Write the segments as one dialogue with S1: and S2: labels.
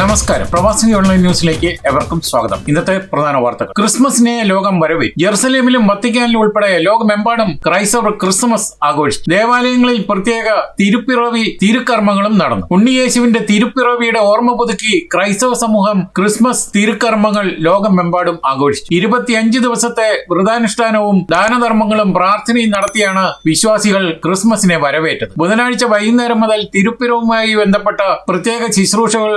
S1: നമസ്കാരം. പ്രവാസി ഓൺലൈൻ ന്യൂസിലേക്ക് എവർക്കും സ്വാഗതം. ഇന്നത്തെ പ്രധാന വാർത്തകൾ. ക്രിസ്മസിനെ ലോകം വരവി ജെറുസലേമിലും വത്തിക്കാനിലും ഉൾപ്പെടെ ലോകമെമ്പാടും ക്രൈസ്തവർ ക്രിസ്മസ് ആഘോഷിച്ചു. ദേവാലയങ്ങളിൽ പ്രത്യേക തിരുപ്പിറവി തിരുക്കർമ്മങ്ങളും നടന്നു. ഉണ്ണിയേശുവിന്റെ തിരുപ്പിറവിയുടെ ഓർമ്മ പുതുക്കി ക്രൈസ്തവ സമൂഹം ക്രിസ്മസ് തിരുക്കർമ്മങ്ങൾ ലോകമെമ്പാടും ആഘോഷിച്ചു. ഇരുപത്തിയഞ്ച് ദിവസത്തെ വ്രതാനുഷ്ഠാനവും ദാനധർമ്മങ്ങളും പ്രാർത്ഥനയും നടത്തിയാണ് വിശ്വാസികൾ ക്രിസ്മസിനെ വരവേറ്റത്. ബുധനാഴ്ച വൈകുന്നേരം മുതൽ തിരുപ്പിറവുമായി ബന്ധപ്പെട്ട പ്രത്യേക ശുശ്രൂഷകൾ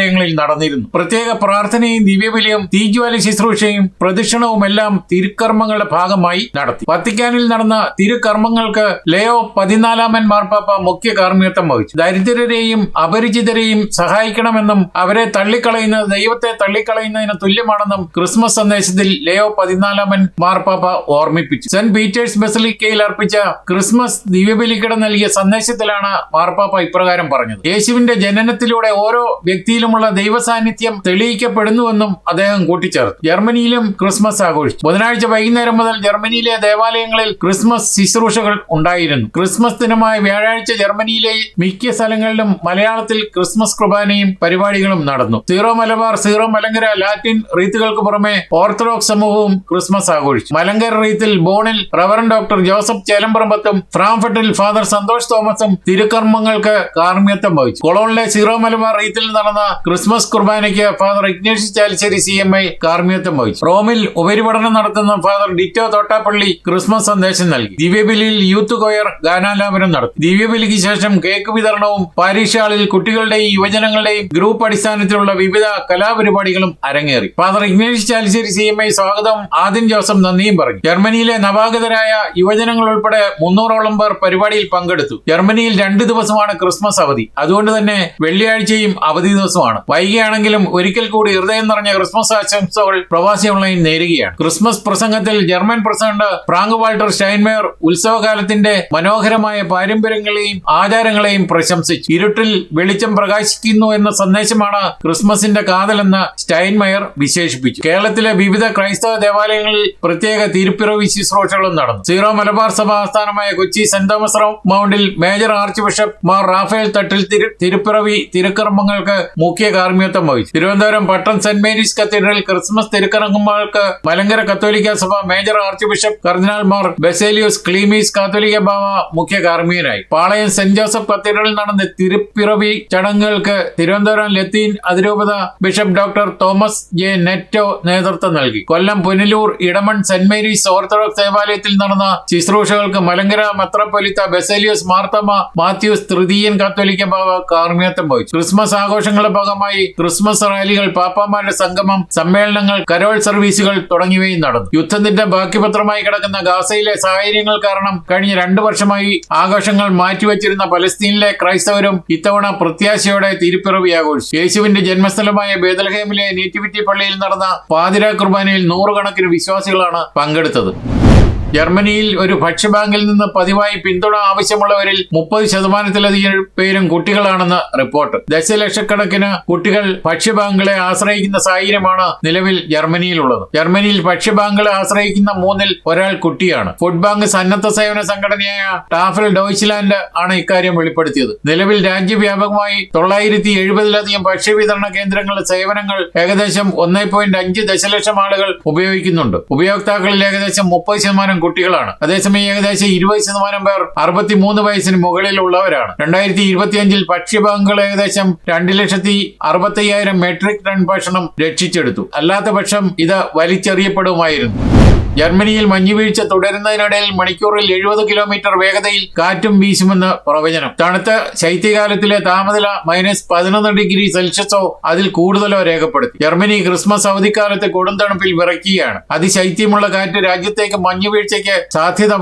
S1: ദേവാലയങ്ങളിൽ നടന്നിരുന്നു. പ്രത്യേക പ്രാർത്ഥനയും ദിവ്യബലിയും തീജ്വാല ശുശ്രൂഷയും പ്രദക്ഷിണവും എല്ലാം തിരുക്കർമ്മങ്ങളുടെ ഭാഗമായി നടത്തി. വത്തിക്കാനിൽ നടന്ന തിരുക്കർമ്മങ്ങൾക്ക് ലയോ പതിനാലാമൻ മാർപ്പാപ്പ മുഖ്യ കാർമ്മികത്വം വഹിച്ചു. ദരിദ്രരെയും അപരിചിതരെയും സഹായിക്കണമെന്നും അവരെ തള്ളിക്കളയുന്നത് ദൈവത്തെ തള്ളിക്കളയുന്നതിന് തുല്യമാണെന്നും ക്രിസ്മസ് സന്ദേശത്തിൽ ലയോ പതിനാലാമൻ മാർപ്പാപ്പ ഓർമ്മിപ്പിച്ചു. സെന്റ് പീറ്റേഴ്സ് ബസലിക്കയിൽ അർപ്പിച്ച ക്രിസ്മസ് ദിവ്യബലിക്കിട നൽകിയ സന്ദേശത്തിലാണ് മാർപ്പാപ്പ ഇപ്രകാരം പറഞ്ഞത്. യേശുവിന്റെ ജനനത്തിലൂടെ ഓരോ വ്യക്തിയിലുമുള്ള ദൈവ സാന്നിധ്യം തെളിയിക്കപ്പെടുന്നുവെന്നും അദ്ദേഹം കൂട്ടിച്ചേർത്തു. ജർമ്മനിയിലും ക്രിസ്മസ് ആഘോഷിച്ചു. ബുധനാഴ്ച വൈകുന്നേരം മുതൽ ജർമ്മനിയിലെ ദേവാലയങ്ങളിൽ ക്രിസ്മസ് ശുശ്രൂഷകൾ ഉണ്ടായിരുന്നു. ക്രിസ്മസ് ദിനമായ വ്യാഴാഴ്ച ജർമ്മനിയിലെ മിക്ക സ്ഥലങ്ങളിലും മലയാളത്തിൽ ക്രിസ്മസ് കുർബാനയും പരിപാടികളും നടന്നു. Zero Malabar zero Malankara Latin റീത്തുകൾക്ക് പുറമെ ഓർത്തഡോക്സ് സമൂഹവും ക്രിസ്മസ് ആഘോഷിച്ചു. മലങ്കര റീത്തിൽ ബോണിൽ റവറൻ ഡോക്ടർ ജോസഫ് ചേലമ്പറമ്പത്തും ഫ്രാംഫട്ടിൽ ഫാദർ സന്തോഷ് തോമസും തിരുക്കർമ്മങ്ങൾക്ക് കാർമ്മ്യത്വം വഹിച്ചു. കൊളോണിലെ സീറോ മലബാർ റീത്തിൽ നടന്ന ക്രിസ്മസ് കുർബാനയ്ക്ക് father Ignesh Chalissery C M I കാർമ്മ്യത്വം വഹിച്ചു. റോമിൽ ഉപരിപഠനം നടത്തുന്ന ഫാദർ ഡിറ്റോ തോട്ടാപ്പള്ളി ക്രിസ്മസ് സന്ദേശം നൽകി. ദിവ്യബലിയിൽ യൂത്ത് കൊയർ ഗാനാലാപനം നടത്തി. ദിവ്യബലിക്ക് ശേഷം കേക്ക് വിതരണവും പാരീഷ് ഹാളിൽ കുട്ടികളുടെയും യുവജനങ്ങളുടെയും ഗ്രൂപ്പ് അടിസ്ഥാനത്തിലുള്ള വിവിധ കലാപരിപാടികളും അരങ്ങേറി. Father Ignesh Chalissery C M I സ്വാഗതം ആദ്യം ജോസഫ് നന്ദിയും പറഞ്ഞു. ജർമ്മനിയിലെ നവാഗതരായ യുവജനങ്ങൾ ഉൾപ്പെടെ മുന്നൂറോളം പേർ പരിപാടിയിൽ പങ്കെടുത്തു. ജർമ്മനിയിൽ രണ്ട് ദിവസമാണ് ക്രിസ്മസ് അവധി. അതുകൊണ്ട് തന്നെ വെള്ളിയാഴ്ചയും അവധി ദിവസമാണ്. വൈകിയാണെങ്കിലും ഒരിക്കൽ കൂടി ഹൃദയം നിറഞ്ഞ ക്രിസ്മസ് ആശംസകൾ പ്രവാസി ഓൺലൈൻ നേരുകയാണ്. ക്രിസ്മസ് പ്രസംഗത്തിൽ German president Frank Walter Steinmeier ഉത്സവകാലത്തിന്റെ മനോഹരമായ പാരമ്പര്യങ്ങളെയും ആചാരങ്ങളെയും പ്രശംസിച്ചു. ഇരുട്ടിൽ വെളിച്ചം പ്രകാശിക്കുന്നു എന്ന സന്ദേശമാണ് ക്രിസ്മസിന്റെ കാതലെന്ന് സ്റ്റൈൻമയർ വിശേഷിപ്പിച്ചു. കേരളത്തിലെ വിവിധ ക്രൈസ്തവ ദേവാലയങ്ങളിൽ പ്രത്യേക തിരുപ്പിറവി ശുശ്രൂഷകളും നടന്നു. സീറോ മലബാർ സഭ ആസ്ഥാനമായ കൊച്ചി സെന്റ് തോമസ് മൗണ്ടിൽ major archbishop Mar Rafale Thattil തിരുപ്പിറവി തിരുക്കർമ്മങ്ങൾക്ക് മുഖ്യ കാർമ്മികത്വം വഹിച്ചു. Thiruvananthapuram Pattom saint Mary's cathedral Christmas തിരുക്കറങ്ങുമ്പോൾക്ക് Malankara കത്തോലിക്ക സഭ major archbishop cardinal Mar Baselios Cleemis Catholicos ബാവ മുഖ്യ കാർമ്മികനായി. പാളയം സെന്റ് ജോസഫ് കത്തീഡ്രലിൽ നടന്ന തിരുപ്പിറവി ചടങ്ങുകൾക്ക് തിരുവനന്തപുരം ലത്തീൻ അതിരൂപത bishop doctor Thomas J Netto നേതൃത്വം നൽകി. Kollam Punalur Edamon saint Mary's Orthodox ദേവാലയത്തിൽ നടന്ന ശുശ്രൂഷകൾക്ക് മലങ്കര മത്രപ്പൊലിത്ത ബെസേലിയോസ് മാർത്തമ മാത്യൂസ് തൃതീയൻ കത്തോലിക്ക ബാബ കാർമ്മികത്വം വഹിച്ചു. ക്രിസ്മസ് ആഘോഷങ്ങളുടെ ഭാഗമായി ക്രിസ്മസ് റാലികൾ പാപ്പാമാരുടെ സംഗമം സമ്മേളനങ്ങൾ കരോൾ സർവീസുകൾ തുടങ്ങിയവയും നടന്നു. യുദ്ധത്തിന്റെ ബാക്കിപത്രമായി കിടക്കുന്ന ഗാസയിലെ സാഹചര്യങ്ങൾ കാരണം കഴിഞ്ഞ രണ്ടു വർഷമായി ആഘോഷങ്ങൾ മാറ്റിവെച്ചിരുന്ന പലസ്തീനിലെ ക്രൈസ്തവരും ഇത്തവണ പ്രത്യാശയോടെ തിരുപ്പിറവി ആഘോഷിച്ചു. യേശുവിന്റെ ജന്മസ്ഥലമായ ബേദൽഹേമിലെ നേറ്റിവിറ്റി പള്ളിയിൽ നടന്ന പാതിര കുർബാനയിൽ നൂറുകണക്കിന് വിശ്വാസികളാണ് പങ്കെടുത്തത്. ജർമ്മനിയിൽ ഒരു ഭക്ഷ്യബാങ്കിൽ നിന്ന് പതിവായി പിന്തുണ ആവശ്യമുള്ളവരിൽ മുപ്പത് ശതമാനത്തിലധികം പേരും കുട്ടികളാണെന്ന് റിപ്പോർട്ട്. ദശലക്ഷക്കണക്കിന് കുട്ടികൾ ഭക്ഷ്യബാങ്കുകളെ ആശ്രയിക്കുന്ന സാഹചര്യമാണ് നിലവിൽ ജർമ്മനിയിലുള്ളത്. ജർമ്മനിയിൽ ഭക്ഷ്യബാങ്കുകളെ ആശ്രയിക്കുന്ന മൂന്നിൽ ഒരാൾ കുട്ടിയാണ്. ഫുഡ് ബാങ്ക് സന്നദ്ധ സേവന സംഘടനയായ ടാഫൽ ഡോയ്ച്ച്ലാൻഡ് ആണ് ഇക്കാര്യം വെളിപ്പെടുത്തിയത്. നിലവിൽ രാജ്യവ്യാപകമായി തൊള്ളായിരത്തി എഴുപതിലധികം ഭക്ഷ്യവിതരണ കേന്ദ്രങ്ങളുടെ സേവനങ്ങൾ ഏകദേശം ഒന്നേ പോയിന്റ് അഞ്ച് ദശലക്ഷം ആളുകൾ ഉപയോഗിക്കുന്നുണ്ട്. ഉപയോക്താക്കളിൽ ഏകദേശം മുപ്പത് ശതമാനം കുട്ടികളാണ് അതേസമയം ഏകദേശം ഇരുപത് ശതമാനം പേർ അറുപത്തിമൂന്ന് വയസ്സിന് മുകളിലുള്ളവരാണ്. രണ്ടായിരത്തി ഇരുപത്തിയഞ്ചിൽ ഭക്ഷ്യബാങ്കുകൾ ഏകദേശം രണ്ട് ലക്ഷത്തി അറുപത്തയ്യായിരം മെട്രിക് ടൺ ഭക്ഷണം രക്ഷിച്ചെടുത്തു. അല്ലാത്ത പക്ഷം ഇത് വലിച്ചെറിയപ്പെടുമായിരുന്നു. ജർമ്മനിയിൽ മഞ്ഞുവീഴ്ച തുടരുന്നതിനിടയിൽ മണിക്കൂറിൽ എഴുപത് കിലോമീറ്റർ വേഗതയിൽ കാറ്റും വീശുമെന്ന് പ്രവചനം. തണുത്ത ശൈത്യകാലത്തിലെ താപനില മൈനസ് പതിനൊന്ന് ഡിഗ്രി സെൽഷ്യസോ അതിൽ കൂടുതലോ രേഖപ്പെടുത്തി. ജർമ്മനി ക്രിസ്മസ് അവധിക്കാലത്ത് കൊടും തണുപ്പിൽ വിറയ്ക്കുകയാണ്. അതിശൈത്യമുള്ള കാറ്റ് രാജ്യത്തേക്ക് മഞ്ഞുവീഴ്ചയ്ക്ക് സാധ്യത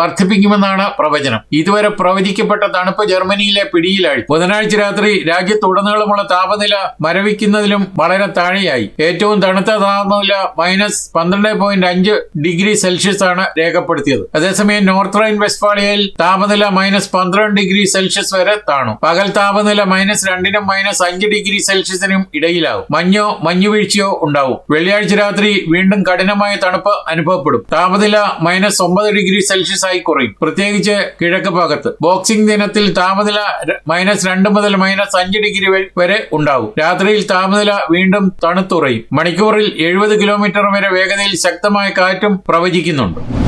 S1: വർദ്ധിപ്പിക്കുമെന്നാണ് പ്രവചനം. ഇതുവരെ പ്രവചിക്കപ്പെട്ട തണുപ്പ് ജർമ്മനിയിലെ പിടിയിലായി. ബുധനാഴ്ച രാത്രി രാജ്യത്തുടനീളമുള്ള താപനില മരവിക്കുന്നതിലും വളരെ താഴെയായി. ഏറ്റവും തണുത്ത താപനില മൈനസ് പന്ത്രണ്ട് പോയിന്റ് അഞ്ച് ഡിഗ്രി സെൽഷ്യസ് ആണ് രേഖപ്പെടുത്തിയത്. അതേസമയം നോർത്ത് റൈൻ വെസ്റ്റ്ഫാളിയയിൽ താപനില മൈനസ് പന്ത്രണ്ട് ഡിഗ്രി സെൽഷ്യസ് വരെ താണു. പകൽ താപനില മൈനസ് രണ്ടിനും മൈനസ് അഞ്ച് ഡിഗ്രി സെൽഷ്യസിനും ഇടയിലാവും. മഞ്ഞോ മഞ്ഞുവീഴ്ചയോ ഉണ്ടാവും. വെള്ളിയാഴ്ച രാത്രി വീണ്ടും കഠിനമായ തണുപ്പ് അനുഭവപ്പെടും. താപനില മൈനസ് ഒമ്പത് ഡിഗ്രി സെൽഷ്യസ് ആയി കുറയും. പ്രത്യേകിച്ച് കിഴക്ക് ഭാഗത്ത്. ബോക്സിംഗ് ദിനത്തിൽ താപനില മൈനസ് രണ്ട് മുതൽ മൈനസ് അഞ്ച് ഡിഗ്രി വരെ- ഉണ്ടാവും. രാത്രിയിൽ താപനില വീണ്ടും തണുത്തുറയും. മണിക്കൂറിൽ എഴുപത് കിലോമീറ്റർ വരെ വേഗതയിൽ ശക്തമായ കാറ്റും പ്രവചിക്കുന്നുണ്ട്.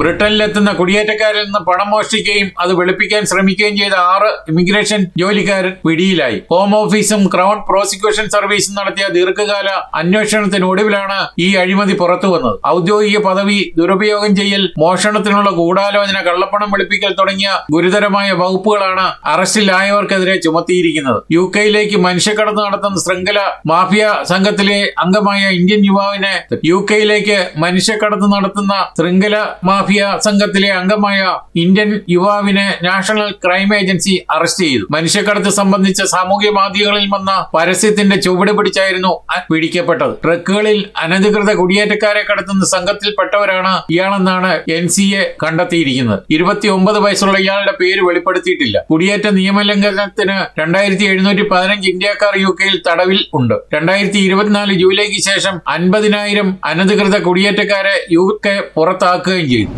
S1: ബ്രിട്ടനിലെത്തുന്ന കുടിയേറ്റക്കാരിൽ നിന്ന് പണം മോഷ്ടിക്കുകയും അത് വെളുപ്പിക്കാൻ ശ്രമിക്കുകയും ചെയ്ത ആറ് ഇമിഗ്രേഷൻ ജോലിക്കാരൻ പിടിയിലായി. ഹോം ഓഫീസും ക്രൗൺ പ്രോസിക്യൂഷൻ സർവീസും നടത്തിയ ദീർഘകാല അന്വേഷണത്തിനൊടുവിലാണ് ഈ അഴിമതി പുറത്തു വന്നത്. ഔദ്യോഗിക പദവി ദുരുപയോഗം ചെയ്യൽ മോഷണത്തിനുള്ള ഗൂഢാലോചന കള്ളപ്പണം വെളുപ്പിക്കൽ തുടങ്ങിയ ഗുരുതരമായ വകുപ്പുകളാണ് അറസ്റ്റിലായവർക്കെതിരെ ചുമത്തിയിരിക്കുന്നത്. യു കെയിലേക്ക് മനുഷ്യക്കടത്ത് നടത്തുന്ന ശൃംഖല മാഫിയ സംഘത്തിലെ അംഗമായ ഇന്ത്യൻ യുവാവിനെ യു കെയിലേക്ക് മനുഷ്യക്കടത്ത് നടത്തുന്ന ശൃംഖല മാഫിയ സംഘത്തിലെ അംഗമായ ഇന്ത്യൻ യുവാവിനെ നാഷണൽ ക്രൈം ഏജൻസി അറസ്റ്റ് ചെയ്തു. മനുഷ്യക്കടത്ത് സംബന്ധിച്ച സാമൂഹ്യ മാധ്യമങ്ങളിൽ വന്ന പരസ്യത്തിന്റെ ചുവട് പിടിച്ചായിരുന്നു പിടിക്കപ്പെട്ടത്. ട്രക്കുകളിൽ അനധികൃത കുടിയേറ്റക്കാരെ കടത്തുന്ന സംഘത്തിൽപ്പെട്ടവരാണ് ഇയാളെന്നാണ് എൻ സി എ കണ്ടെത്തിയിരിക്കുന്നത്. ഇരുപത്തിയൊമ്പത് വയസ്സുള്ള ഇയാളുടെ പേര് വെളിപ്പെടുത്തിയിട്ടില്ല. കുടിയേറ്റ നിയമലംഘനത്തിന് രണ്ടായിരത്തി എഴുന്നൂറ്റി പതിനഞ്ച് ഇന്ത്യക്കാർ യു കെയിൽ തടവിൽ ഉണ്ട്. രണ്ടായിരത്തി ഇരുപത്തിനാല് ജൂലൈക്ക് ശേഷം അൻപതിനായിരം അനധികൃത കുടിയേറ്റക്കാരെ യു കെ പുറത്താക്കുകയും ചെയ്തു.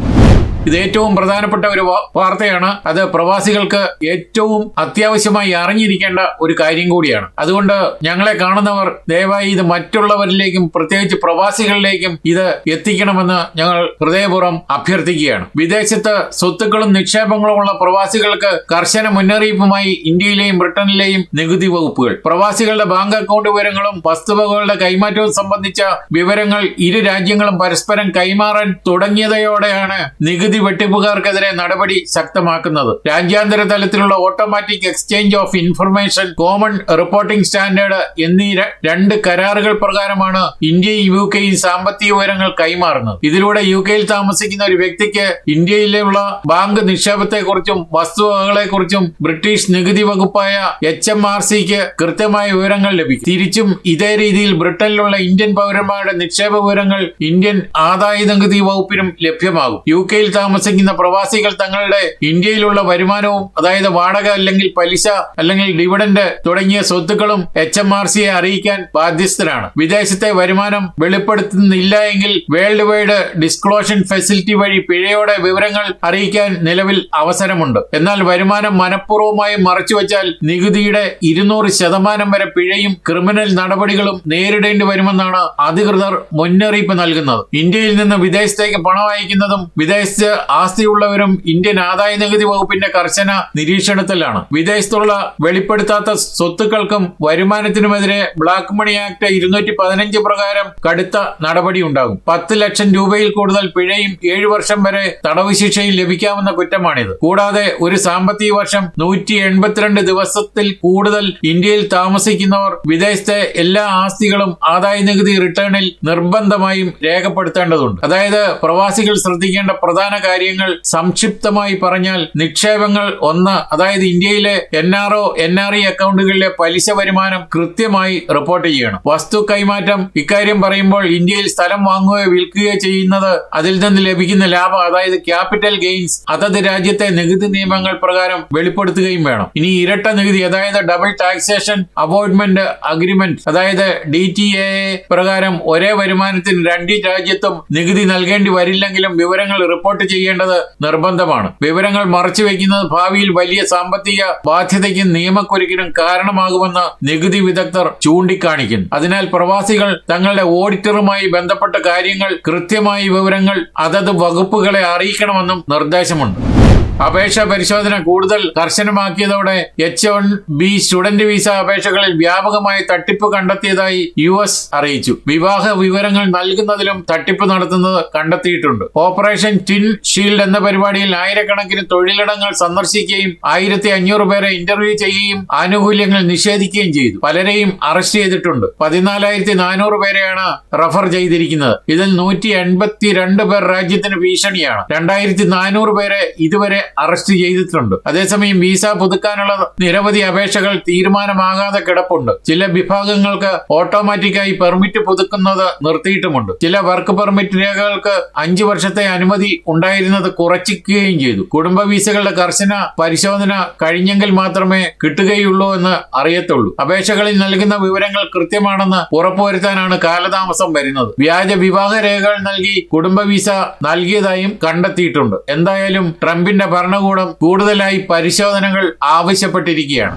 S1: ഇത് ഏറ്റവും പ്രധാനപ്പെട്ട ഒരു വാർത്തയാണ്. അത് പ്രവാസികൾക്ക് ഏറ്റവും അത്യാവശ്യമായി അറിഞ്ഞിരിക്കേണ്ട ഒരു കാര്യം കൂടിയാണ്. അതുകൊണ്ട് ഞങ്ങളെ കാണുന്നവർ ദയവായി ഇത് മറ്റുള്ളവരിലേക്കും പ്രത്യേകിച്ച് പ്രവാസികളിലേക്കും ഇത് എത്തിക്കണമെന്ന് ഞങ്ങൾ ഹൃദയപൂർവം അഭ്യർത്ഥിക്കുകയാണ്. വിദേശത്ത് സ്വത്തുക്കളും നിക്ഷേപങ്ങളും ഉള്ള പ്രവാസികൾക്ക് കർശന മുന്നറിയിപ്പുമായി ഇന്ത്യയിലെയും ബ്രിട്ടനിലെയും നികുതി വകുപ്പുകൾ. പ്രവാസികളുടെ ബാങ്ക് അക്കൗണ്ട് വിവരങ്ങളും വസ്തുവകകളുടെ കൈമാറ്റവും സംബന്ധിച്ച വിവരങ്ങൾ ഇരു രാജ്യങ്ങളും പരസ്പരം കൈമാറാൻ തുടങ്ങിയതയോടെയാണ് നികുതി വെട്ടിപ്പുകാർക്കെതിരെ നടപടി ശക്തമാക്കുന്നത്. രാജ്യാന്തര തലത്തിലുള്ള automatic exchange of information common reporting standard എന്നീ രണ്ട് കരാറുകൾ പ്രകാരമാണ് ഇന്ത്യയും യു കെയും സാമ്പത്തിക വിവരങ്ങൾ കൈമാറുന്നത്. ഇതിലൂടെ യു കെയിൽ താമസിക്കുന്ന ഒരു വ്യക്തിക്ക് ഇന്ത്യയിലുള്ള ബാങ്ക് നിക്ഷേപത്തെക്കുറിച്ചും വസ്തുവകകളെക്കുറിച്ചും ബ്രിട്ടീഷ് നികുതി വകുപ്പായ എച്ച് എം ആർ സിക്ക് കൃത്യമായ വിവരങ്ങൾ ലഭിക്കും. തിരിച്ചും ഇതേ രീതിയിൽ ബ്രിട്ടനിലുള്ള ഇന്ത്യൻ പൗരന്മാരുടെ നിക്ഷേപ വിവരങ്ങൾ ഇന്ത്യൻ ആദായ നികുതി വകുപ്പിനും ലഭ്യമാകും. യു കെയിൽ താമസിക്കുന്ന പ്രവാസികൾ തങ്ങളുടെ ഇന്ത്യയിലുള്ള വരുമാനവും അതായത് വാടക അല്ലെങ്കിൽ പലിശ അല്ലെങ്കിൽ ഡിവിഡന്റ് തുടങ്ങിയ സ്വത്തുക്കളും എച്ച് എം ആർ സിയെ അറിയിക്കാൻ ബാധ്യസ്ഥരാണ്. വിദേശത്തെ വരുമാനം വെളിപ്പെടുത്തുന്നില്ല എങ്കിൽ വേൾഡ് വൈഡ് ഡിസ്ക്ലോഷൻ ഫെസിലിറ്റി വഴി പിഴയോടെ വിവരങ്ങൾ അറിയിക്കാൻ നിലവിൽ അവസരമുണ്ട്. എന്നാൽ വരുമാനം മനഃപൂർവമായി മറച്ചുവെച്ചാൽ നികുതിയുടെ ഇരുന്നൂറ് ശതമാനം വരെ പിഴയും ക്രിമിനൽ നടപടികളും നേരിടേണ്ടി വരുമെന്നാണ് അധികൃതർ മുന്നറിയിപ്പ് നൽകുന്നത്. ഇന്ത്യയിൽ നിന്ന് വിദേശത്തേക്ക് പണം അയക്കുന്നതും വിദേശത്ത് ആസ്തിയുള്ളവരും ഇന്ത്യൻ ആദായ നികുതി വകുപ്പിന്റെ കർശന നിരീക്ഷണത്തിലാണ്. വിദേശത്തുള്ള വെളിപ്പെടുത്താത്ത സ്വത്തുക്കൾക്കും വരുമാനത്തിനുമെതിരെ ബ്ലാക്ക് മണി ആക്ട് ഇരുന്നൂറ്റി പതിനഞ്ച് പ്രകാരം കടുത്ത നടപടി ഉണ്ടാകും. പത്ത് ലക്ഷം രൂപയിൽ കൂടുതൽ പിഴയും ഏഴു വർഷം വരെ തടവ് ശിക്ഷയും ലഭിക്കാവുന്ന കുറ്റമാണിത്. കൂടാതെ ഒരു സാമ്പത്തിക വർഷം നൂറ്റി എൺപത്തിരണ്ട് ദിവസത്തിൽ കൂടുതൽ ഇന്ത്യയിൽ താമസിക്കുന്നവർ വിദേശത്തെ എല്ലാ ആസ്തികളും ആദായ നികുതി റിട്ടേണിൽ നിർബന്ധമായും രേഖപ്പെടുത്തേണ്ടതുണ്ട്. അതായത് പ്രവാസികൾ ശ്രദ്ധിക്കേണ്ട പ്രധാന കാര്യങ്ങൾ സംക്ഷിപ്തമായി പറഞ്ഞാൽ നിക്ഷേപങ്ങൾ ഒന്ന് അതായത് ഇന്ത്യയിലെ N R O N R E അക്കൗണ്ടുകളിലെ പലിശ വരുമാനം കൃത്യമായി റിപ്പോർട്ട് ചെയ്യണം. വസ്തു കൈമാറ്റം ഇക്കാര്യം പറയുമ്പോൾ ഇന്ത്യയിൽ സ്ഥലം വാങ്ങുകയോ വിൽക്കുകയോ ചെയ്യുന്നത് അതിൽ നിന്ന് ലഭിക്കുന്ന ലാഭം അതായത് ക്യാപിറ്റൽ ഗെയിൻസ് അതത് രാജ്യത്തെ നികുതി നിയമങ്ങൾ പ്രകാരം വെളിപ്പെടുത്തുകയും വേണം. ഇനി ഇരട്ട നികുതി അതായത് ഡബിൾ ടാക്സേഷൻ അവോയ്ഡ്മെന്റ് അഗ്രിമെന്റ് അതായത് ഡി ടി എ പ്രകാരം ഒരേ വരുമാനത്തിന് രണ്ട് രാജ്യത്തും നികുതി നൽകേണ്ടി വരില്ലെങ്കിലും വിവരങ്ങൾ റിപ്പോർട്ട് ചെയ്യേണ്ടത് നിർബന്ധമാണ്. വിവരങ്ങൾ മറച്ചു വയ്ക്കുന്നത് ഭാവിയിൽ വലിയ സാമ്പത്തിക ബാധ്യതയ്ക്കും നിയമക്കുരുക്കിനും കാരണമാകുമെന്ന് നികുതി വിദഗ്ധർ ചൂണ്ടിക്കാണിക്കുന്നു. അതിനാൽ പ്രവാസികൾ തങ്ങളുടെ ഓഡിറ്ററുമായി ബന്ധപ്പെട്ട കാര്യങ്ങൾ കൃത്യമായി വിവരങ്ങൾ അതത് വകുപ്പുകളെ അറിയിക്കണമെന്നും നിർദ്ദേശമുണ്ട്. അപേക്ഷ പരിശോധന കൂടുതൽ കർശനമാക്കിയതോടെ H one B student visa അപേക്ഷകളിൽ വ്യാപകമായി തട്ടിപ്പ് കണ്ടെത്തിയതായി യു എസ് അറിയിച്ചു. വിവാഹ വിവരങ്ങൾ നൽകുന്നതിലും തട്ടിപ്പ് നടത്തുന്നത് കണ്ടെത്തിയിട്ടുണ്ട്. ഓപ്പറേഷൻ ടിൻ ഷീൽഡ് എന്ന പരിപാടിയിൽ ആയിരക്കണക്കിന് തൊഴിലിടങ്ങൾ സന്ദർശിക്കുകയും ആയിരത്തി അഞ്ഞൂറ് പേരെ ഇന്റർവ്യൂ ചെയ്യുകയും ആനുകൂല്യങ്ങൾ നിഷേധിക്കുകയും ചെയ്തു. പലരെയും അറസ്റ്റ് ചെയ്തിട്ടുണ്ട്. പതിനാലായിരത്തി നാനൂറ് പേരെയാണ് റഫർ ചെയ്തിരിക്കുന്നത്. ഇതിൽ നൂറ്റി എൺപത്തി രണ്ട് പേർ രാജ്യത്തിന് ഭീഷണിയാണ്. രണ്ടായിരത്തി നാനൂറ് പേരെ ഇതുവരെ അറസ്റ്റ് ചെയ്തിട്ടുണ്ട്. അതേസമയം വിസ പുതുക്കാനുള്ള നിരവധി അപേക്ഷകൾ തീരുമാനമാകാതെ കിടപ്പുണ്ട്. ചില വിഭാഗങ്ങൾക്ക് ഓട്ടോമാറ്റിക്കായി പെർമിറ്റ് പുതുക്കുന്നത് നിർത്തിയിട്ടുമുണ്ട്. ചില വർക്ക് പെർമിറ്റ് രേഖകൾക്ക് അഞ്ചു വർഷത്തെ അനുമതി ഉണ്ടായിരുന്നത് കുറച്ചിക്കുകയും ചെയ്തു. കുടുംബ വിസകളുടെ കർശന പരിശോധന കഴിഞ്ഞെങ്കിൽ മാത്രമേ കിട്ടുകയുള്ളൂ എന്ന് അറിയത്തുള്ളൂ. അപേക്ഷകളിൽ നൽകുന്ന വിവരങ്ങൾ കൃത്യമാണെന്ന് ഉറപ്പുവരുത്താനാണ് കാലതാമസം വരുന്നത്. വ്യാജ വിവാഹ രേഖകൾ നൽകി കുടുംബ വിസ നൽകിയതായും കണ്ടെത്തിയിട്ടുണ്ട്. എന്തായാലും ട്രംപിന്റെ ഭരണകൂടം കൂടുതലായി പരിശോധനകൾ ആവശ്യപ്പെട്ടിരിക്കുകയാണ്.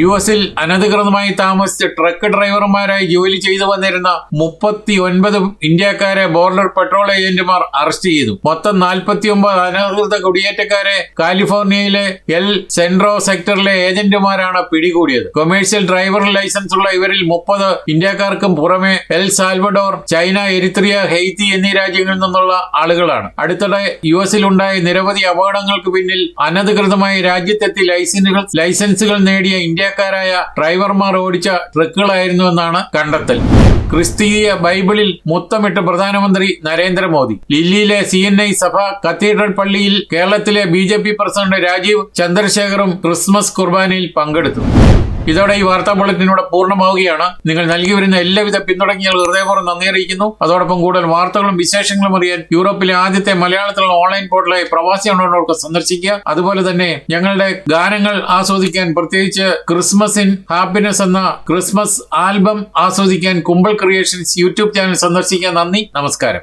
S1: യു എസിൽ അനധികൃതമായി താമസിച്ച് ട്രക്ക് ഡ്രൈവർമാരായി ജോലി ചെയ്തു വന്നിരുന്ന മുപ്പത്തി ഒൻപത് ഇന്ത്യക്കാരെ ബോർഡർ പെട്രോൾ ഏജന്റുമാർ അറസ്റ്റ് ചെയ്തു. മൊത്തം നാൽപ്പത്തി ഒമ്പത് അനധികൃത കുടിയേറ്റക്കാരെ കാലിഫോർണിയയിലെ എൽ സെൻട്രോ സെക്ടറിലെ ഏജന്റുമാരാണ് പിടികൂടിയത്. കൊമേഴ്സ്യൽ ഡ്രൈവർ ലൈസൻസ് ഉള്ള ഇവരിൽ മുപ്പത് ഇന്ത്യക്കാർക്കും പുറമെ El Salvador China Eritrea Haiti എന്നീ രാജ്യങ്ങളിൽ നിന്നുള്ള ആളുകളാണ്. അടുത്തിടെ യു എസിലുണ്ടായ നിരവധി അപകടങ്ങൾക്ക് പിന്നിൽ അനധികൃതമായി രാജ്യത്തെത്തി ലൈസൻസുകൾ ലൈസൻസുകൾ നേടിയ ഇന്ത്യക്കാരായ ഡ്രൈവർമാർ ഓടിച്ച ട്രക്കുകളായിരുന്നു എന്നാണ് കണ്ടെത്തൽ. ക്രിസ്തീയ ബൈബിളിൽ മുത്തമിട്ട് പ്രധാനമന്ത്രി നരേന്ദ്രമോദി. ലില്ലിയിലെ സി എൻ ഐ സഭ കത്തീഡ്രൽ പള്ളിയിൽ കേരളത്തിലെ B J P president Rajeev ചന്ദ്രശേഖറും Christmas കുർബാനയിൽ പങ്കെടുത്തു. ഇതോടെ ഈ വാർത്താ ബുള്ളറ്റിനൂടെ പൂർണമാവുകയാണ്. നിങ്ങൾ നൽകി വരുന്ന എല്ലാവിധ പിന്തുണങ്ങിയാൽ ഹൃദയപൂർവം നന്ദി അറിയിക്കുന്നു. അതോടൊപ്പം കൂടുതൽ വാർത്തകളും വിശേഷങ്ങളും അറിയാൻ യൂറോപ്പിലെ ആദ്യത്തെ മലയാളത്തിലുള്ള ഓൺലൈൻ പോർട്ടലായി പ്രവാസി ഉള്ളവർക്ക് സന്ദർശിക്കുക. അതുപോലെ തന്നെ ഞങ്ങളുടെ ഗാനങ്ങൾ ആസ്വദിക്കാൻ പ്രത്യേകിച്ച് ക്രിസ്മസ് ഇൻ ഹാപ്പിനെസ് എന്ന ക്രിസ്മസ് ആൽബം ആസ്വദിക്കാൻ കുമ്പൾ ക്രിയേഷൻസ് യൂട്യൂബ് ചാനൽ സന്ദർശിക്കാൻ നന്ദി. നമസ്കാരം.